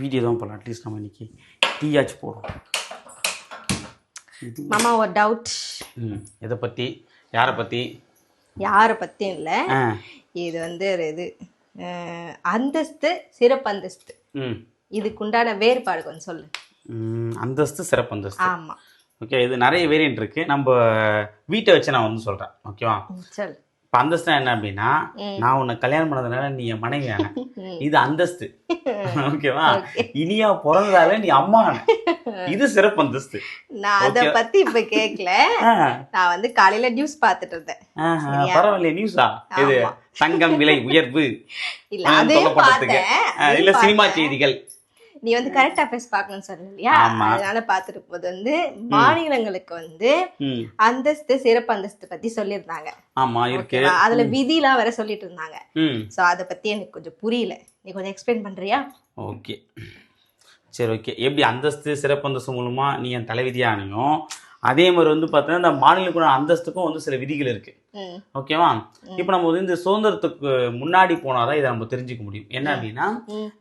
Video தான் போடலாம். At least நம்ம இன்னைக்கு டீயாச்சு போடுறோம். மாமா ஒரு டவுட் ம் எதை பற்றி யாரை பற்றி யாரை பற்றியும் இல்லை. இது வந்து ஒரு இது. அந்தஸ்து சிறப்பு அந்தஸ்து ம் இதுக்குண்டான வேறுபாடு கொஞ்சம் சொல்லு. அந்தஸ்து சிறப்பு அந்தஸ்து ஆமாம் ஓகே இது நிறைய வேரியன்ட் இருக்கு. நம்ம வீட்டை வச்சு நான் வந்து சொல்கிறேன் ஓகேவா சொல்லு. இப்போ அந்தஸ்து என்ன அப்படின்னா நான் உன்னை கல்யாணம் பண்ணதுனால நீ என் மனைவி ஆன. இது அந்தஸ்து. ஓகேவா? இனியா பிறந்ததால நீ அம்மா இது சிறப்பு அந்தஸ்து. நான் அதை பற்றி இப்போ கேட்கல ஆ, நான் வந்து காலையில நியூஸ் பார்த்துட்டு இருந்தேன். ஆஹா, பரவாயில்லையே நியூஸா இது தங்கம் விலை உயர்வு. இல்ல சினிமா செய்திகள். நீ வந்து கரெக்ட் அஃபேர்ஸ் பார்க்கணும்னு சொன்ன இல்லையா. அதனால பார்த்துட்டு போது வந்து மாநிலங்களுக்கு வந்து அந்தஸ்து சிறப்பு அந்தஸ்து பத்தி சொல்லியிருந்தாங்க. ஆமா இருக்கு? அதுல விதிலாம் வேற சொல்லிட்டு இருந்தாங்க சோ அத பத்தி எனக்கு கொஞ்சம் புரியல. நீ கொஞ்சம் எக்ஸ்பிளைன் பண்றியா? ஓகே. சரி ஓகே. எப்படி அந்தஸ்து சிறப்பு அந்தஸ்து மூலமா நீ என் தலைவிதியானையும் அதே மாதிரி வந்து பார்த்தீங்கன்னா இந்த மாநிலக்குள்ள அந்தஸ்துக்கும் வந்து சில விதிகள் இருக்கு. ம். ஓகேவா? இப்போ நம்ம வந்து இந்த சுதந்திரத்துக்கு முன்னாடி போனாதான் இதை நம்ம தெரிஞ்சுக்க முடியும். என்ன அப்படின்னா.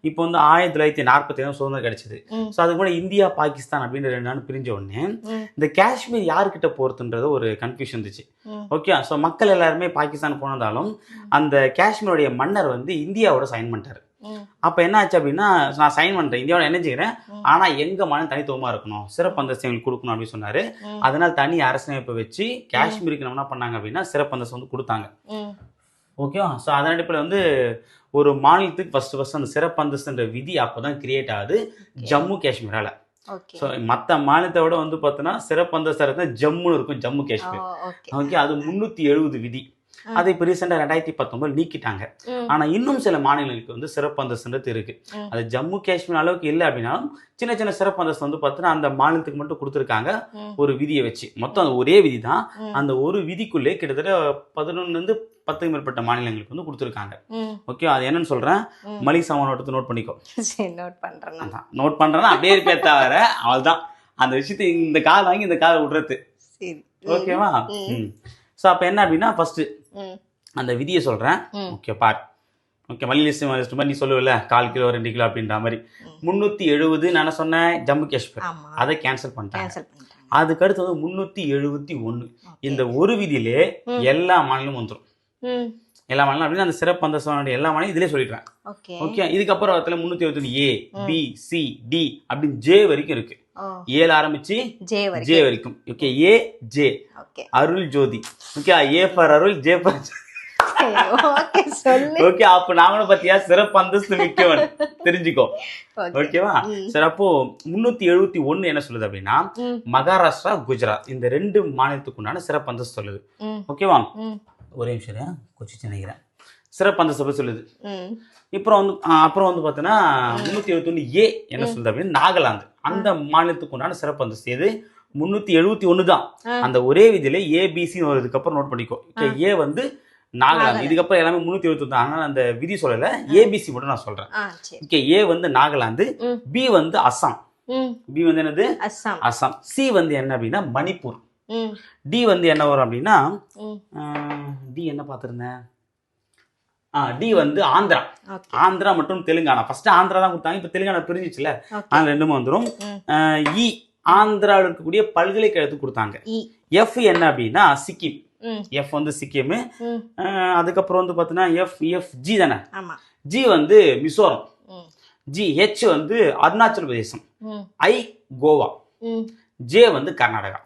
இப்போ வந்து ஆயிரத்தி தொள்ளாயிரத்தி நாற்பத்தி ஏழு சுதந்திரம் கிடைச்சது. ஸோ அதுக்கு முன்னாடி இந்தியா பாகிஸ்தான் அப்படின்ற ரெண்டு நாள் பிரிஞ்ச உடனே. இந்த காஷ்மீர் யார்கிட்ட போறதுன்றது ஒரு கன்ஃபியூஷன் இருந்துச்சு. ஓகே ஸோ மக்கள் எல்லாருமே பாகிஸ்தான் போனதாலும் அந்த காஷ்மீருடைய மன்னர் வந்து இந்தியாவோட சைன் பண்ணிட்டாரு. அப்போ என்ன ஆச்சு அப்படின்னா நான் சைன் பண்ணுறேன் இந்தியாவோட இணைஞ்சிக்கிறேன் ஆனால் எங்கள் மாநிலம் தனித்துவமாக இருக்கணும். சிறப்பு அந்தஸ்து எங்களுக்கு கொடுக்கணும் அப்படின்னு சொன்னார். அதனால் தனி அரசியலமைப்பை வச்சு காஷ்மீருக்கு நம்ம என்ன பண்ணாங்க அப்படின்னா சிறப்பு அந்தஸ்து வந்து கொடுத்தாங்க. ஓகேவா ஸோ அதன் அடிப்படையில் வந்து ஒரு மாநிலத்துக்கு ஃபஸ்ட்டு ஃபஸ்ட் அந்த சிறப்பு அந்தஸ்துன்ற விதி அப்போ தான் கிரியேட் ஆகுது ஜம்மு காஷ்மீரால. ஸோ மற்ற மாநிலத்தை விட வந்து பார்த்தோன்னா சிறப்பு அந்தஸ்து ஜம்முன்னு இருக்கும் ஜம்மு காஷ்மீர். ஓகே ஓகே அது முந்நூற்றி எழுபது விதி. அதை இப்போ ரீசெண்டாக ரெண்டாயிரத்தி பத்தொன்பது நீக்கிட்டாங்க. ஆனால் இன்னும் சில மாநிலங்களுக்கு வந்து சிறப்பு அந்தஸ்துன்றது இருக்கு. அது ஜம்மு காஷ்மீர் அளவுக்கு இல்லை அப்படின்னாலும் சின்ன சின்ன சிறப்பு அந்தஸ்து வந்து பார்த்தீங்கன்னா அந்த மாநிலத்துக்கு மட்டும் கொடுத்துருக்காங்க. ஒரு விதியை வச்சு. மொத்தம் அது ஒரே விதி தான். அந்த ஒரு விதிக்குள்ளே கிட்டத்தட்ட பதினொன்றுலேருந்து பத்துக்கு மேற்பட்ட மாநிலங்களுக்கு வந்து கொடுத்துருக்காங்க. ஓகே அது என்னன்னு சொல்கிறேன் ம். மலிக் சாமானோட்டத்தை நோட் பண்ணிக்கோ. நோட் பண்றேன் நோட் பண்ணுறேன்னா அப்படியே இருப்பே தவிர அவள்தான். அந்த விஷயத்தை இந்த கால் வாங்கி இந்த காலை விடுறது. ஓகேவா? ஸோ அப்போ என்ன அப்படின்னா ஃபஸ்ட்டு ம் அந்த விதியை சொல்கிறேன். ஓகே பார் ஓகே மல்லி லிஸ்ட் லிஸ்ட் மாதிரி நீ சொல்லுவல கால் கிலோ ரெண்டு கிலோ அப்படின்ற மாதிரி. முந்நூற்றி எழுபது நான் சொன்னேன்? ஜம்மு காஷ்மீர். அதை கேன்சல் பண்ணிட்டேன் அதுக்கு அடுத்து வந்து முந்நூற்றி எழுபத்தி ஒன்று இந்த ஒரு விதியிலே எல்லா மாநிலமும் வந்துடும் எல்லா மாநிலம் அப்படின்னு அந்த சிறப்பு அந்தஸ்து எல்லா மாநிலம் இதிலே சொல்லிடுறேன் ஓகே. இதுக்கப்புறம் அதில் முந்நூற்றி எழுபத்தி ஏ பி சி டி அப்படின்னு ஜே வரைக்கும் இருக்கு. ஏல ஆரம்பிச்சு ஜே வரைக்கும். Okay A J okay. Arul Jothi. Okay A for Arul J for okay அப்ப நாமளும் பாத்தியா சிறப்பு அந்தஸ்து மிக்கவன். தெரிஞ்சுக்கோ. ஓகே. ஓகேவா? சரி அப்போ முன்னூத்தி எழுபத்தி ஒண்ணு என்ன சொல்லுது அப்படின்னா. மகாராஷ்டிரா குஜராத். இந்த ரெண்டு மாநிலத்துக்கு உண்டான சிறப்பு அந்தஸ்து சொல்லுது. ஓகேவா? ஒரே நிமிஷம் கொச்சி நினைக்கிறேன். சிறப்பு அந்தஸ்து பத்தி சொல்லுது. அப்புறம் வந்து அப்புறம் வந்து பார்த்தீங்கன்னா முந்நூற்றி எழுபத்தொன்று ஏ என்ன சொல்லுது அப்படின்னு நாகாலாந்து. அந்த மாநிலத்துக்கு உண்டான சிறப்பு அந்தஸ்து எது முந்நூற்றி எழுபத்தி ஒன்று தான். அந்த ஒரே விதியில ஏபிசின்னு வருதுக்கு அப்புறம் நோட் பண்ணிக்கோ. ஏ வந்து நாகாலாந்து. இதுக்கப்புறம் எல்லாமே முந்நூற்றி எழுபத்தி ஆனால் அந்த விதி சொல்லலை. ஏபிசி மட்டும் நான் சொல்கிறேன் ஓகே ஏ வந்து நாகாலாந்து. பி வந்து அஸ்ஸாம். பி வந்து என்னது? அஸ்ஸாம். அஸ்ஸாம். சி வந்து என்ன அப்படின்னா மணிப்பூர். டி வந்து என்ன வரும் அப்படின்னா டி என்ன பார்த்துருந்தேன்? ஆ டி வந்து ஆந்திரா. ஆந்திரா மற்றும் தெலுங்கானா. ஃபர்ஸ்ட் ஆந்திரா தான் கொடுத்தாங்க இப்போ தெலுங்கானா பிரிஞ்சிச்சுல. அது ரெண்டுமே வந்துடும் இ ஆந்திராவில் இருக்கக்கூடிய பல்கலைக்கழகத்துக்கு கொடுத்தாங்க. எஃப் என்ன அப்படின்னா சிக்கிம். எஃப் வந்து சிக்கிம். அதுக்கப்புறம் வந்து பார்த்தீங்கன்னா எஃப் எஃப் ஜி தானே? ஜி வந்து மிசோரம். ஜி ஹெச் வந்து அருணாச்சல் பிரதேசம். ஐ கோவா. ஜே வந்து கர்நாடகா.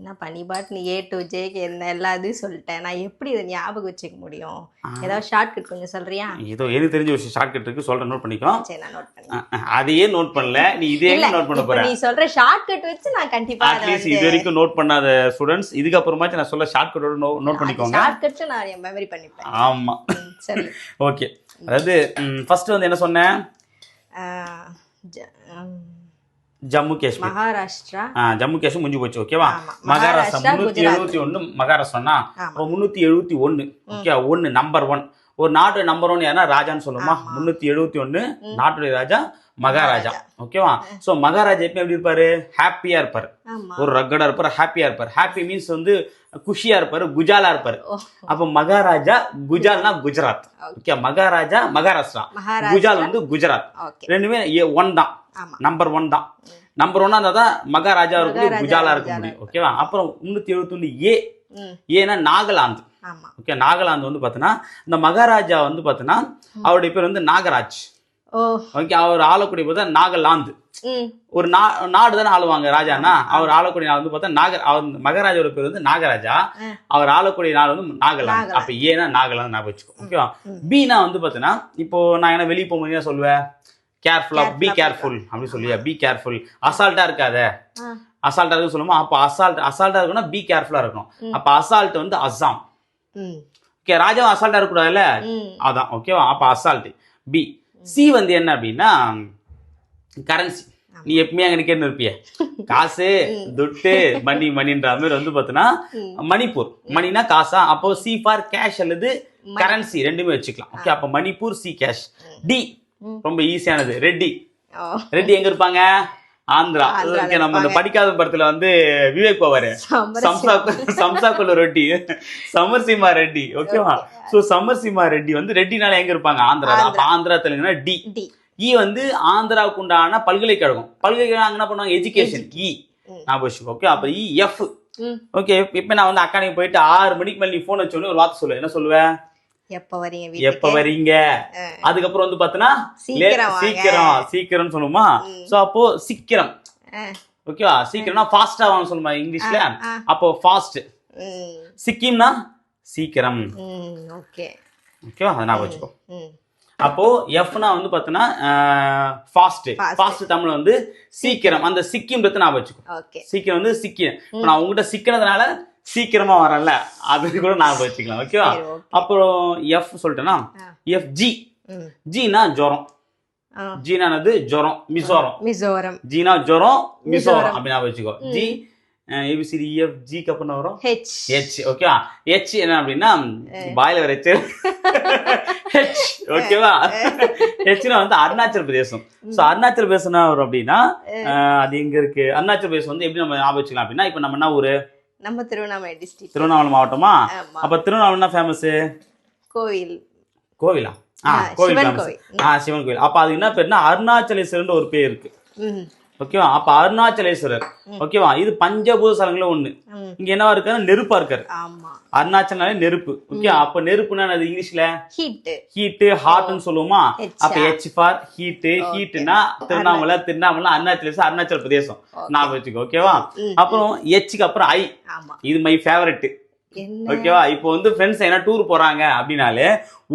என்ன பண்ணி பாட் நீ ஏ டு ஜேக்கு என்ன எல்லா இதையும் சொல்லிட்டேன். நான் எப்படி இதை ஞாபகம் வச்சுக்க முடியும்? ஏதாவது ஷார்ட்கட் கொஞ்சம் சொல்றியா? ஏதோ எனக்கு தெரிஞ்ச ஒரு ஷார்ட்கட் இருக்கு. சொல்றேன் நோட் பண்ணிக்கோ. சரி நான் நோட் பண்ணி அஹ், அஹ், அதையே நோட் பண்ணல. நீ இதே நோட் பண்ண போற? நீ சொல்ற ஷார்ட்கட் வச்சு நான் கண்டிப்பா அட்லீஸ்ட் இது வரைக்கும் நோட் பண்ணாத ஸ்டூடெண்ட்ஸ் இதுக்கப்புறமாச்சும் நான் சொல்ல ஷார்ட்கட்டோட நோட் பண்ணிக்கோங்க. ஷார்ட்கட் நான் என் மெமரி பண்ணிப்பேன். ஆமா. சரி. ஓகே அதாவது ஃபர்ஸ்ட் வந்து என்ன சொன்னேன்? ஜம்மு காஷ்மீர் மகாராஷ்டிரா ஜம்மு காஷ்மீர் முடிஞ்சு போச்சு ஓகேவா. மகாராஷ்டிரா முன்னூத்தி. எழுபத்தி ஒண்ணு மகாராஷ்டிரா ஆமா. அப்போ முன்னூத்தி எழுபத்தி ஒண்ணு ஓகே ஒன்னு நம்பர் ஒன் ஒரு நாட்டு நம்பர் ஒன் யாருன்னா ராஜான்னு சொல்லுமா முன்னூத்தி எழுபத்தி ஒண்ணு நாட்டுடைய ராஜா மகாராஜா. ஓகேவா? சோ மகாராஜா எப்பயும் எப்படி இருப்பாரு? ஹாப்பியா இருப்பாரு. ஒரு ரக்கடா இருப்பாரு ஹாப்பியா இருப்பாரு. ஹாப்பி மீன்ஸ் வந்து குஷியா இருப்பாரு குஜாலா இருப்பாரு. அப்ப மகாராஜா குஜால்னா குஜராத். ஓகே. மகாராஜா மகாராஷ்டிரா. குஜால் வந்து குஜராத். ரெண்டுமே ஒன் தான். நம்பர் ஒன் தான். நம்பர் ஒன்னா இருந்தா தான் மகாராஜா இருக்கும் குஜாலா இருக்க முடியும். ஓகேவா? அப்புறம் முன்னூத்தி எழுபத்தி ஏ. ம். ஏன்னா நாகாலாந்து. ஓகே நாகாலாந்து வந்து பார்த்தீங்கன்னா இந்த மகாராஜா வந்து பார்த்தீங்கன்னா அவருடைய பேர் வந்து நாகராஜ். ஓகே அவர் ஆளக்கூடிய பார்த்தா நாகாலாந்து. ஒரு நா நாடு தானே ஆளுவாங்க ராஜானா? அவர் ஆளக்கூடிய நாடு வந்து பார்த்தா நாகர் அவர் மகாராஜாவோட பேர் வந்து நாகராஜா. அவர் ஆளக்கூடிய நாடு வந்து நாகாலாந்து. அப்ப ஏன்னா நாகாலாந்து ஞாபகம் வச்சுக்கோ ஓகேவா? பீனா வந்து பார்த்தீங்கன்னா இப்போ நான் என்ன வெளியே போகும்போது என்ன சொல்லுவேன் கேர்ஃபுல்லா பி கேர்ஃபுல் அப்படி சொல்லுவியா? பி கேர்ஃபுல் அசால்ட்டா இருக்காத. அசால்ட்டா இருக்கு சொல்லுமா அப்ப அசால்ட் அசால்ட்டா இருக்கணும் பி கேர்ஃபுல்லா இருக்கணும். அப்ப அசால்ட் வந்து அஸ்ஸாம் ம் ஓகே ராஜாவும் அசால்ட்டா இருக்கக்கூடாதுல்ல? அதான் ஓகேவா அப்ப அசால்ட் பி சி வந்து என்ன அப்படின்னா கரன்சி நீ எப்பவுமே அங்க நிக்கிறன்னு இருப்பிய. காசு துட்டு மணி மணின்ற மாதிரி வந்து பார்த்தீங்கன்னா மணிப்பூர். மணினா காசா? அப்போ சி ஃபார் கேஷ் அல்லது கரன்சி ரெண்டுமே வச்சுக்கலாம். ஓகே அப்போ மணிப்பூர் சி கேஷ் டி. ரொம்ப ஈஸியானது ரெட்டி ரெட்டி எங்க இருப்பாங்க? ஆந்திரா. நம்ம இந்த படிக்காத படத்துல வந்து விவேக் பவாரு. சம்சா சம்சாக்குள்ள ரெட்டி. சமர்சிமா ரெட்டி. ஓகேவா சோ சமர்சிமா ரெட்டி வந்து ரெட்டினால எங்க இருப்பாங்க? ஆந்திரா. அப்ப ஆந்திரா தெலுங்குனா டி. இ வந்து ஆந்திராவுக்கு உண்டான பல்கலைக்கழகம். பல்கலைக்கழகம் என்ன பண்ணுவாங்க? Education E. ஞாபகம் ஓகே அப்ப இ எஃப் ஓகே இப்ப நான் வந்து அக்கானிக்கு போயிட்டு ஆறு மணிக்கு மேல நீ போன் வச்சோடனே ஒரு வார்த்தை சொல்லு. என்ன சொல்லுவேன் எப்ப வரீங்க எப்ப. அதுக்கப்புறம் வந்து பாத்தீங்கன்னா சீக்கிரம். சீக்கிரம் சொல்லுமா சோ அப்போ சீக்கிரம். ஓகேவா? சீக்கிரம்னா ஃபாஸ்டா வாங்க சொல்லுமா இங்கிலீஷ்ல. அப்போ ஃபாஸ்ட் சிக்கிம்னா சீக்கிரம். ஓகே. ஓகேவா? அதை ஞாபகம் வச்சுக்கோ. அப்போ எஃப்னா வந்து பார்த்தீங்கன்னா ஃபாஸ்ட். ஃபாஸ்ட் தமிழ் வந்து சீக்கிரம். அந்த சிக்கிம்ன்றது ஞாபகம் வச்சுக்கோ. சீக்கிரம் வந்து சிக்கிரம் இப்போ நான் உங்ககிட்ட சிக்கிறதுனால சீக்கிரமா வரேன்ல அது கூட ஞாபகம் வச்சுக்கலாம் ஓகேவா. அப்புறம் எஃப் சொல்லிட்டேன்னா. எஃப் ஜி ஜினா ஜுரம். ஜீனானது ஜுரம் மிசோரம். மிசோரம். ஜீனா ஜுரம் மிசோரம். அப்படி ஞாபகம் வச்சுக்கோ. ஜி ஏபிசிடி எஃப் ஜிக்கு அப்புறம் வரும்? ஹெச் ஹெச் ஓகேவா ஹெச் என்ன அப்படின்னா பாயில வர ஹெச் ஹெச் ஓகேவா ஹெச்னா வந்து அருணாச்சல் பிரதேசம். ஸோ அருணாச்சல் பிரதேசம் என்ன வரும் அப்படின்னா அது எங்க இருக்கு? அருணாச்சல் பிரதேசம் வந்து எப்படி நம்ம ஞாபகம் வச்சுக்கலாம் அப்படின்னா இப்போ நம்ம என்ன ஊரு? நம்ம திருவண்ணாமலை டிஸ்ட்ரிக்ட் திருவண்ணாமலை மாவட்டமா? அப்ப திருவண்ணாமலை ஃபேமஸ் கோவில். கோவிலா? ஆ கோவில் சிவன் ஃபேமஸ் கோவில். ஆ சிவன் கோவில். அப்ப அது என்ன பேருன்னா அருணாச்சலேஸ்வரர்னு ஒரு பேர் இருக்கு. ஓகேவா? அப்ப அருணாச்சலேஸ்வரர். ஓகேவா? இது பஞ்சபூத ஸ்தலங்கள ஒண்ணு இங்க என்னவா இருக்காரு நெருப்பா இருக்காரு. அருணாச்சல்னாலே நெருப்பு. ஓகே அப்ப நெருப்புனா அது இங்கிலீஷ்ல? ஹீட் ஹீட்டு ஹாட்னு சொல்லுவோமா? அப்ப ஹெச் ஃபார் ஹீட்டு ஹீட்டுனா திருவண்ணாமலை திருவண்ணாமலை அருணாச்சல் அருணாச்சல் பிரதேசம். ஞாபகம் வச்சுக்கோ ஓகேவா. அப்புறம் ஹெச்சுக்கு அப்புறம் ஐ இது மை ஃபேவரட் ஓகேவா? இப்போ வந்து ஃப்ரெண்ட்ஸ் என்ன டூர் போறாங்க அப்படின்னாலே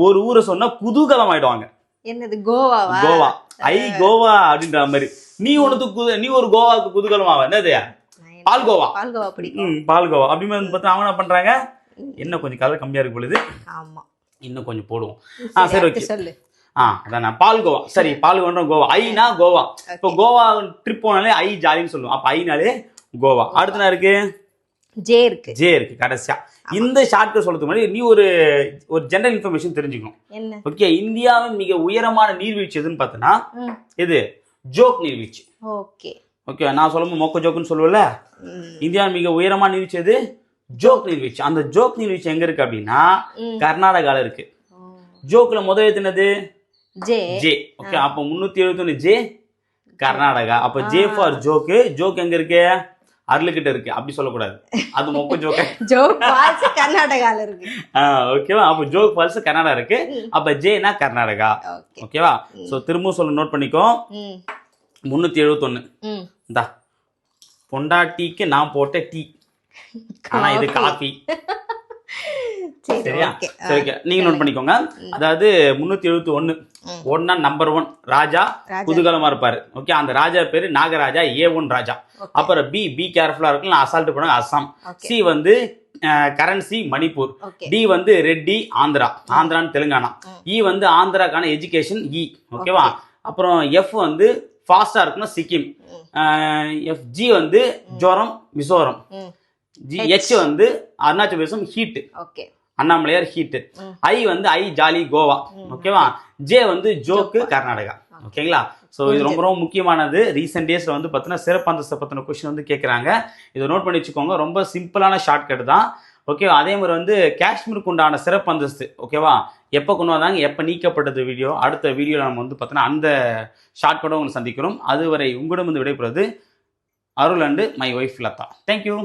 ஒரு ஊரை சொன்னா குதூகலம் ஆயிடுவாங்க என்னது கோவாவா? கோவா. ஐ கோவா அப்படின்ற மாதிரி. நீ குது- நீ ஒரு கோவாக்கு குதூகலமாவ என்னது? நான் என்ன- பால்கோவா பால்கோவா பிடிக்கும். ம் பால்கோவா அப்படி வந்து பார்த்தா அவங்க என்ன பண்றாங்க? என்ன கொஞ்சம் கலர் கம்மியா இருக்கு பொழுது ஆமா. இன்னும் கொஞ்சம் போடுவோம். ஆ சரி ஓகே சொல்லு. ஆ அதான் பால்கோவா சரி பால்கோவா கோவா. ஐனா கோவா. இப்போ கோவா ட்ரிப் போனாலே ஐ ஜாலின்னு சொல்லுவோம். அப்ப ஐனாலே கோவா. அடுத்து என்ன இருக்கு? ஜே இருக்கு. ஜே இருக்கு கடைசியா. இந்த ஷார்ட்கட் சொல்றதுக்கு முன்னாடி நீ ஒரு ஒரு ஜெனரல் இன்ஃபர்மேஷன் தெரிஞ்சுக்கணும். ஓகே இந்தியாவின் மிக உயரமான நீர்வீழ்ச்சி எதுன்னு பார்த்தோன்னா இது ஜோக் நீர்வீழ்ச்சி ஓகே. ஓகே நான் சொல்லும்போது மொக்க ஜோக்குன்னு சொல்லுவேன்ல ம். இந்தியாவின் மிக உயரமான நீர்வீழ்ச்சி எது? ஜோக் நீர்வீழ்ச்சி அந்த ஜோக் நீர்வீழ்ச்சி எங்க இருக்கு அப்படின்னா. கர்நாடகால இருக்கு. ஜோக்ல முதல் எழுத்துனது ஜே. ஜே. ஓகே அப்போ முன்னூத்தி எழுபத்தொன்னு ஜே கர்நாடகா. அப்போ ஜே ஃபார் ஜோக்கு ஜோக் எங்க இருக்கு? அருளுக்கிட்ட இருக்கு. அப்படி சொல்லக்கூடாது. அது மொக்க ஜோக்க ஜோ ஃபால்ஸ் கர்நாடகால இருக்கு. ஓகேவா அப்போ ஜோக் ஃபால்ஸ் கர்நாடகா இருக்கு. அப்ப ஜேனா கர்நாடகா. ஓகே ஓகேவா சோ திரும்பவும் சொல்ல நோட் பண்ணிக்கோ. முன்னூத்தி எழுபத்தொன்னு இந்தா. பொண்டாட்டிக்கு நான் போட்ட டீ. ஆனா இது காஃபி. சரியா சரி ஓகே நீங்க நோட் பண்ணிக்கோங்க. அதாவது முன்னூத்தி எழுபத்தி ஒன்னு. ஒன்னா நம்பர் ஒன் ராஜா. குதூகலமா இருப்பாரு. ஓகே அந்த ராஜா பேரு நாகராஜா ஏ ஒன் ராஜா. அப்புறம் பி பி கேர்ஃபுல்லா இருக்கும் நான் அசால்ட் அஸ்ஸாம் Okay. சி வந்து கரன்சி மணிப்பூர். டி வந்து ரெட்டி ஆந்திரா. ஆந்திரான்னு தெலுங்கானா. இ வந்து ஆந்திராக்கான எஜுகேஷன் இ ஓகேவா அப்புறம் எஃப் வந்து ஃபாஸ்டா இருக்குன்னா சிக்கிம். எஃப் ஜி வந்து ஜோரம் மிசோரம். ஜி ஹெச் வந்து Arunachal Pradesh heat okay Annamalaiyar heat. I வந்து ஐ ஜாலி கோவா ஓகேவா ஜே வந்து ஜோக்கு கர்நாடகா ஓகேங்களா ஸோ இது ரொம்ப ரொம்ப முக்கியமானது. ரீசெண்ட் டேஸில் வந்து பார்த்தீங்கன்னா சிறப்பு அந்தஸ்தை பற்றின கொஷின் வந்து கேட்குறாங்க இதை நோட் பண்ணி வச்சுக்கோங்க. ரொம்ப சிம்பிளான ஷார்ட்கட் தான். ஓகேவா அதே மாதிரி வந்து காஷ்மீருக்கு உண்டான சிறப்பு அந்தஸ்து ஓகேவா எப்போ கொண்டு வந்தாங்க? எப்போ நீக்கப்பட்டது வீடியோ அடுத்த வீடியோவில் நம்ம வந்து பார்த்தோன்னா அந்த ஷார்ட்கட்டை உங்களுக்கு சந்திக்கிறோம். அதுவரை உங்களிடம் வந்து விடைபெறுவது Arul and my wife Latha. Thank you